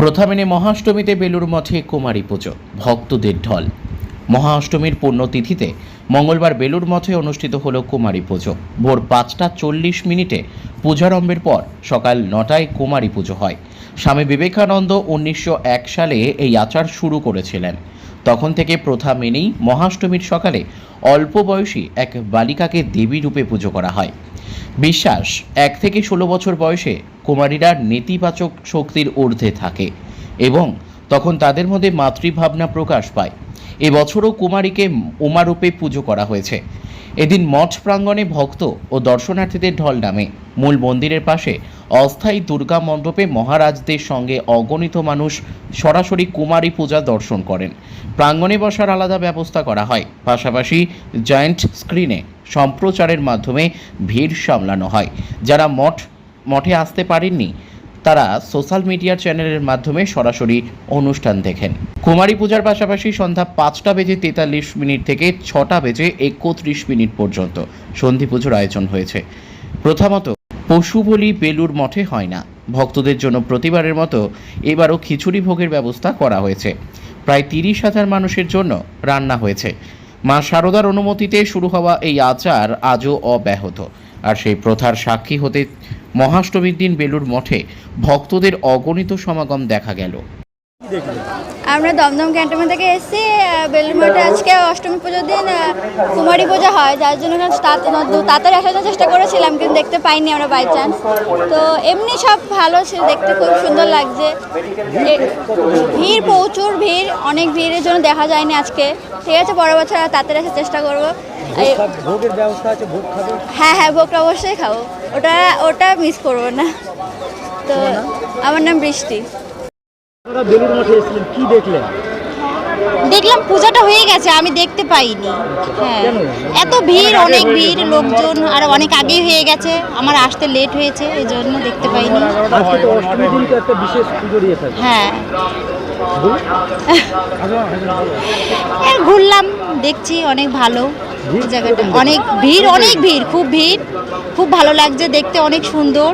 প্রথা মেনে মহাষ্টমীতে বেলুর মঠে কুমারী পুজো, ভক্তদের ঢল। মহাষ্টমীর পুণ্যতিথিতে মঙ্গলবার বেলুর মঠে অনুষ্ঠিত হলো কুমারী পুজো। ভোর পাঁচটা চল্লিশ মিনিটে পূজারম্ভের পর সকাল নটায় কুমারী পুজো হয়। স্বামী বিবেকানন্দ উনিশশো এক সালে এই আচার শুরু করেছিলেন। তখন থেকে প্রথা মেনেই মহাষ্টমীর সকালে অল্প বয়সী এক বালিকাকে দেবী রূপে পুজো করা হয়। বিশ্বাস, এক থেকে ষোলো বছর বয়সে কুমারীরা নেতিবাচক শক্তির ঊর্ধ্বে থাকে এবং তখন তাদের মধ্যে মাতৃভাবনা প্রকাশ পায়। এবছরও কুমারীকে উমারূপে পুজো করা হয়েছে। এদিন মঠ প্রাঙ্গণে ভক্ত ও দর্শনার্থীদের ঢল নামে। মূল মন্দিরের পাশে অস্থায়ী দুর্গা মণ্ডপে মহারাজদের সঙ্গে অগণিত মানুষ সরাসরি কুমারী পূজা দর্শন করেন। প্রাঙ্গণে বসার আলাদা ব্যবস্থা করা হয়। পাশাপাশি জয়েন্ট স্ক্রিনে সম্প্রচারের মাধ্যমে ভিড় সামলানো হয়। যারা মঠ, মঠে আসতে পারেননি, তারা সোশ্যাল মিডিয়ার চ্যানেলের মাধ্যমে সরাসরি অনুষ্ঠান দেখেন। কুমারী পূজার পাশাপাশি সন্ধ্যা পাঁচটা বেজে তেতাল্লিশ মিনিট থেকে ছটা বেজে একত্রিশ মিনিট পর্যন্ত সন্ধি পুজোর আয়োজন হয়েছে। প্রথমত, পশু বলি বেলুর মঠে হয় না। ভক্তদের জন্য প্রতিবারের মতো এবারও খিচুড়ি ভোগের ব্যবস্থা করা হয়েছে। প্রায় তিরিশ হাজার মানুষের জন্য রান্না হয়েছে। মা শারদার অনুমতিতে শুরু হওয়া এই আচার আজও অব্যাহত। আর সেই প্রথার সাক্ষী হতে মহাষ্টমীর দিন বেলুর মঠে ভক্তদের অগণিত সমাগম দেখা গেল। আমরা দমদম ক্যান্টনমেন্ট থেকে এসেছি বেলুরমঠে আজকে অষ্টমী পুজোর দিন কুমারী পুজো হয় যার জন্য তাড়াতাড়ি আসার জন্য চেষ্টা করেছিলাম কিন্তু দেখতে পাইনি আমরা বাই চান্স তো এমনি সব ভালো ছিল দেখতে খুব সুন্দর লাগছে। ভিড় প্রচুর ভিড় অনেক ভিড়ের জন্য দেখা যায়নি আজকে। ঠিক আছে পরের বছর তাড়াতাড়ি আসার চেষ্টা করব। হ্যাঁ হ্যাঁ ভোগটা অবশ্যই খাব। ওটা ওটা মিস করব না। তো আমার নাম বৃষ্টি। বেলুর মঠে এসেছিলেন কি দেখলেন? দেখলাম পূজাটা হয়ে গেছে আমি দেখতে পাইনি। হ্যাঁ। এত ভিড় অনেক ভিড় লোকজন আর অনেক আগেই হয়ে গেছে আমার আসতে লেট হয়েছে এই জন্য দেখতে পাইনি। থাকে। হ্যাঁ। ঘুরলাম দেখছি অনেক ভালো জায়গাটা। অনেক ভিড় অনেক ভিড় খুব ভিড়। খুব ভালো লাগছে দেখতে অনেক সুন্দর।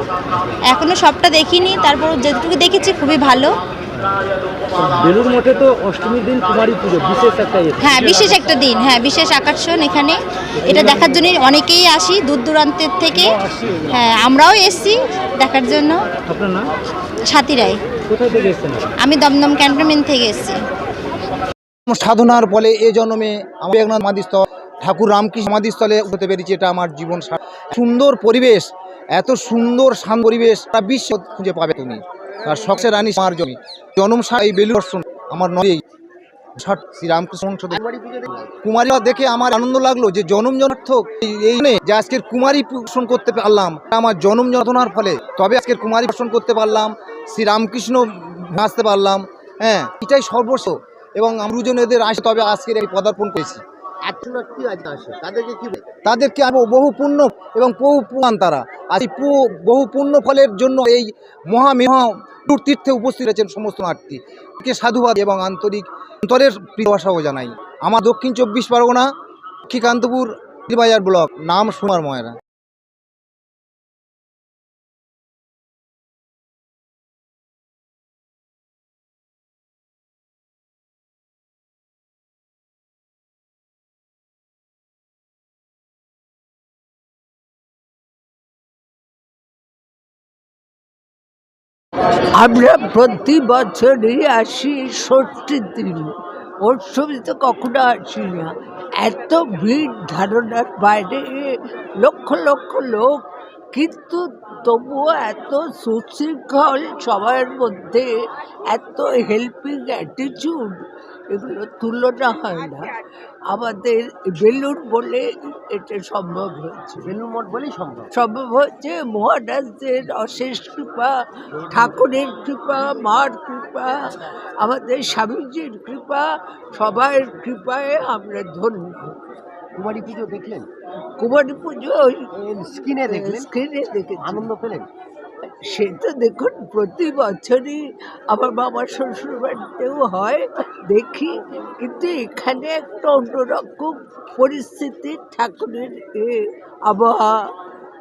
এখনও সবটা দেখিনি তারপর যেটুকু দেখেছি খুবই ভালো। বেলুর মঠে তো অষ্টমীর দিন কুমারী পুজো বিশেষ একটা ইয়ে। হ্যাঁ বিশেষ একটা দিন হ্যাঁ বিশেষ আকর্ষণ এখানে। এটা দেখার জন্য অনেকেই আসি দূর দূরান্তের থেকে। হ্যাঁ আমরাও এসছি দেখার জন্য। আপনার নাম? সাথী রায়। কোথায় থেকে এসেছেন আমি দমদম ক্যান্টনমেন্ট থেকে এসেছি। সাধনার ফলে এ জন্মে আমার একনাথ সমাধিস্থল ঠাকুর রামকৃষ্ণ সমাধিস্থলে হতে পেরেছি। এটা আমার জীবন সুন্দর পরিবেশ এত সুন্দর শান্ত পরিবেশ তা বিশ্ব খুঁজে পাবে তুমি। আর শখের রানী আমার জমি। জন্ম এই বেলু দর্শন। আমার নয় শ্রীরামকৃষ্ণ কুমারী দেখে আমার আনন্দ লাগল যে জনম জনার্থক এই- যে আজকের কুমারী দর্শন করতে পারলাম। আমার জনম যন্ত্রণার ফলে তবে আজকের কুমারী দর্শন করতে পারলাম। শ্রীরামকৃষ্ণ আসতে পারলাম। হ্যাঁ এটাই সর্বস্ব। এবং আমরুজন এদের আসে তবে আজকের এই পদার্পণ করেছি। তাদেরকে আমি বহু পুণ্য এবং বহু পুরাণ তারা আজ বহু পুণ্য ফলের জন্য এই মহা মহা তীর্থে উপস্থিত আছেন সমস্ত নাট্যি সাধুবাদ এবং আন্তরিক অন্তরের ভাষাও জানাই। আমার দক্ষিণ চব্বিশ পরগনা লক্ষ্মীকান্তপুর বাজার ব্লক। নাম সুমার ময়রা আমরা প্রতি বছরই আসি ষষ্ঠীর দিন। অষ্টমী তো কখনো আসি না। এত ভিড় ধারণার বাইরে, লক্ষ লক্ষ লোক। কিন্তু তবুও এত সুশৃঙ্খল সবার মধ্যে, এত হেল্পিং অ্যাটিচিউড এগুলো তুলনা হয় না। আমাদের বেলুর বলে এটা সম্ভব হয়েছে। বেলুর মঠ বলেই সম্ভব। সম্ভব হচ্ছে মহারাজদের অশেষ কৃপা ঠাকুরের কৃপা মার কৃপা আমাদের স্বামীজির কৃপা সবার কৃপায় আমরা ধন্য। কুমারী পুজো দেখলেন? কুমারী পুজো স্ক্রিনে দেখলেন? স্ক্রিনে দেখে আনন্দ পেলেন? সে তো দেখুন প্রতি বছরই আমার বাবার শ্বশুর বাড়িতেও হয় দেখি। কিন্তু এখানে একটা অন্যরকম পরিস্থিতি ঠাকুরের এ আবহাওয়া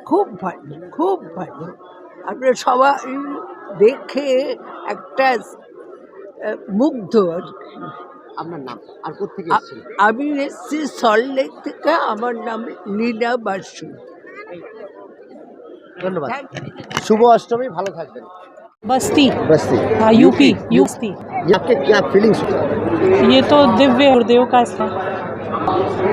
খুব ভালো খুব ভালো। আমরা সবাই দেখে একটা মুগ্ধ আর কি। আপনার নাম? আর কোথেকে আমি এসছি সল্টলেক থেকে আমার নাম লীনা বাসু। ধন্যবাদ শুভ অষ্টমী ভালো থাকবেন बस्ती बस्ती हाँ यूपी यूपी ये आपके क्या फीलिंग्स होता है ये तो दिव्य गुरुदेव का स्थान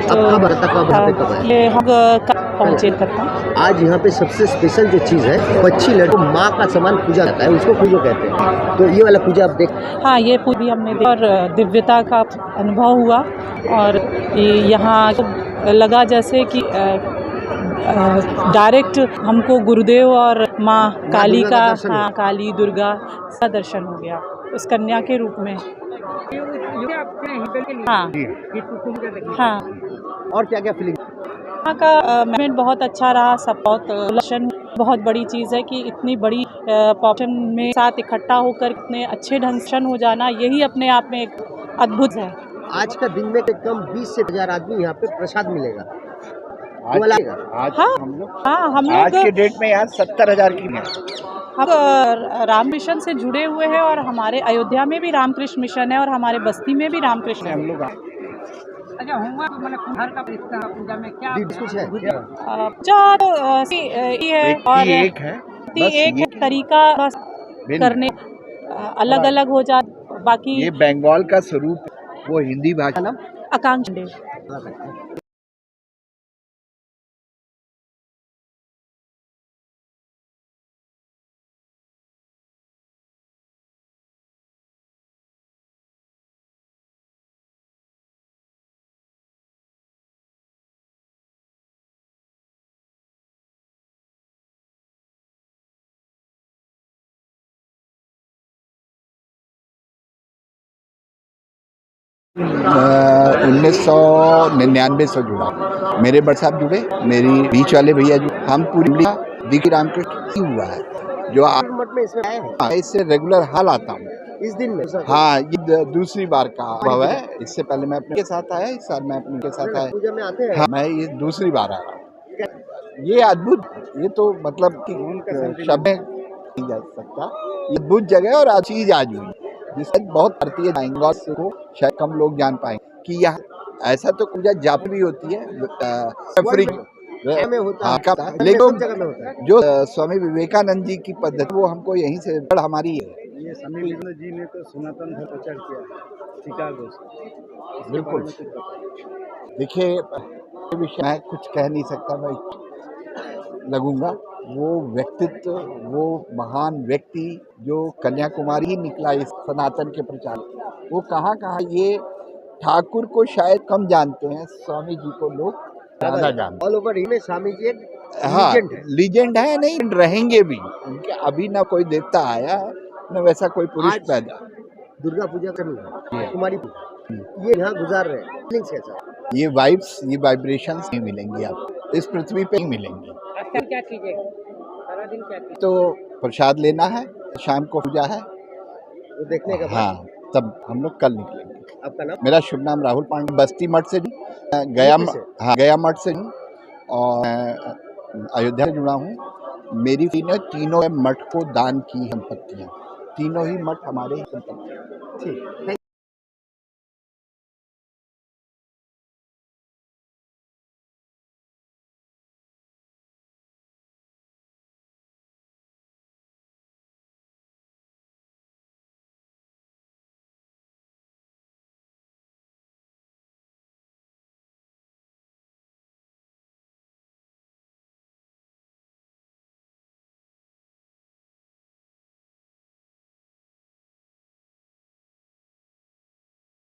अब कब आया था कब यहाँ पे कब आया ये हम अ, कल पहुँचे करता आज यहाँ पे सबसे स्पेशल जो चीज़ है बच्ची लड्डू माँ का समान पूजा जाता है उसको पूजो कहते हैं तो ये वाला पूजा आप देख हाँ ये पूरी हमने देखा और अ, दिव्यता का अनुभव हुआ और ये यहाँ तो लगा जैसे कि डायरेक्ट हमको गुरुदेव और माँ काली का हाँ काली दुर्गा का दर्शन हो गया। उस कन्या के रूप में। हाँ। हाँ। और क्या क्या फीलिंग यहाँ का मैनेजमेंट बहुत अच्छा रहा सब बहुत लक्षण। बहुत बड़ी चीज़ है कि इतनी बड़ी पॉपुलेशन में साथ इकट्ठा होकर इतने अच्छे ढंग से हो जाना यही अपने आप में एक अद्भुत है। आज का दिन में कम बीस से हज़ार आदमी यहाँ पे प्रसाद मिलेगा। आएगा। हाँ। हाँ हम लोग डेट में यहाँ सत्तर हज़ार की है हम राम मिशन से जुड़े हुए हैं और हमारे अयोध्या में भी रामकृष्ण मिशन है और हमारे बस्ती में भी रामकृष्ण है दी- कुछ है क्या? अ, पूजा तो अ, सी- अ, ये है और एक है। एक है तरीका करने अलग अलग हो जा बाकी ये बंगाल का स्वरूप वो हिंदी भाषा आकांक्षा। उन्नीस सौ निन्यानवे से जुड़ा। मेरे बड़ साहब जुड़े मेरी बीच वाले भैया जुड़े। हम पूरी दिखी रामकृष्ण हुआ है जो आप में हैं। इससे रेगुलर हाल आता हूँ। इस दिन में? हाँ ये दूसरी बार का अनुभव है। इससे पहले मैं अपने के साथ आया इस साल मैं अपने के साथ आया। पूजा में आते हैं? मैं ये दूसरी बार आ रहा हूँ। ये अद्भुत ये तो मतलब कि शब्द नहीं जा सकता। ये अद्भुत जगह है और आज चीज़ आज हुई। जिससे बहुत भारतीय जाएँगे को शायद कम लोग जान पाए कि यहाँ ऐसा तो पूजा जाप भी होती है अफ्रीका में होता है। हाँ, लेकिन जगह में होता है। जो स्वामी विवेकानंद जी की पद्धति वो हमको यहीं से बड़ हमारी है। ये स्वामी विवेकानंद जी ने तो सनातन धर्म प्रचार किया है शिकागो से। बिल्कुल। देखिए विषय मैं कुछ कह नहीं सकता मैं लगूँगा। वो व्यक्तित्व वो महान व्यक्ति जो कन्याकुमारी ही निकला इस सनातन के प्रचार वो कहाँ कहाँ ये ठाकुर को शायद कम जानते हैं स्वामी जी को लोग ज़्यादा जानते ऑल ओवर में स्वामी जी हाँ लीजेंड है। नहीं रहेंगे भी। उनके अभी ना कोई देवता आया है न वैसा कोई पुरुष पैदा। दुर्गा पूजा करनी है। कुमारी पूजा। ये यहाँ गुजार रहे हैं। है ये वाइब्स ये वाइब्रेशंस नहीं मिलेंगी आपको। इस पृथ्वी पे ही मिलेंगी। क्या सारा दिन क्या तो प्रसाद लेना है शाम को पूजा है। वो देखने का हाँ तब हम लोग कल निकलेंगे। आपका नाम? मेरा शुभ नाम राहुल पांडे बस्ती मठ से गया? हाँ गया मठ से हूँ और अयोध्या से जुड़ा हूँ। मेरी तीनों तीनों मठ को दान की संपत्तियाँ तीनों ही मठ हमारे ही संपत्ति ठीक।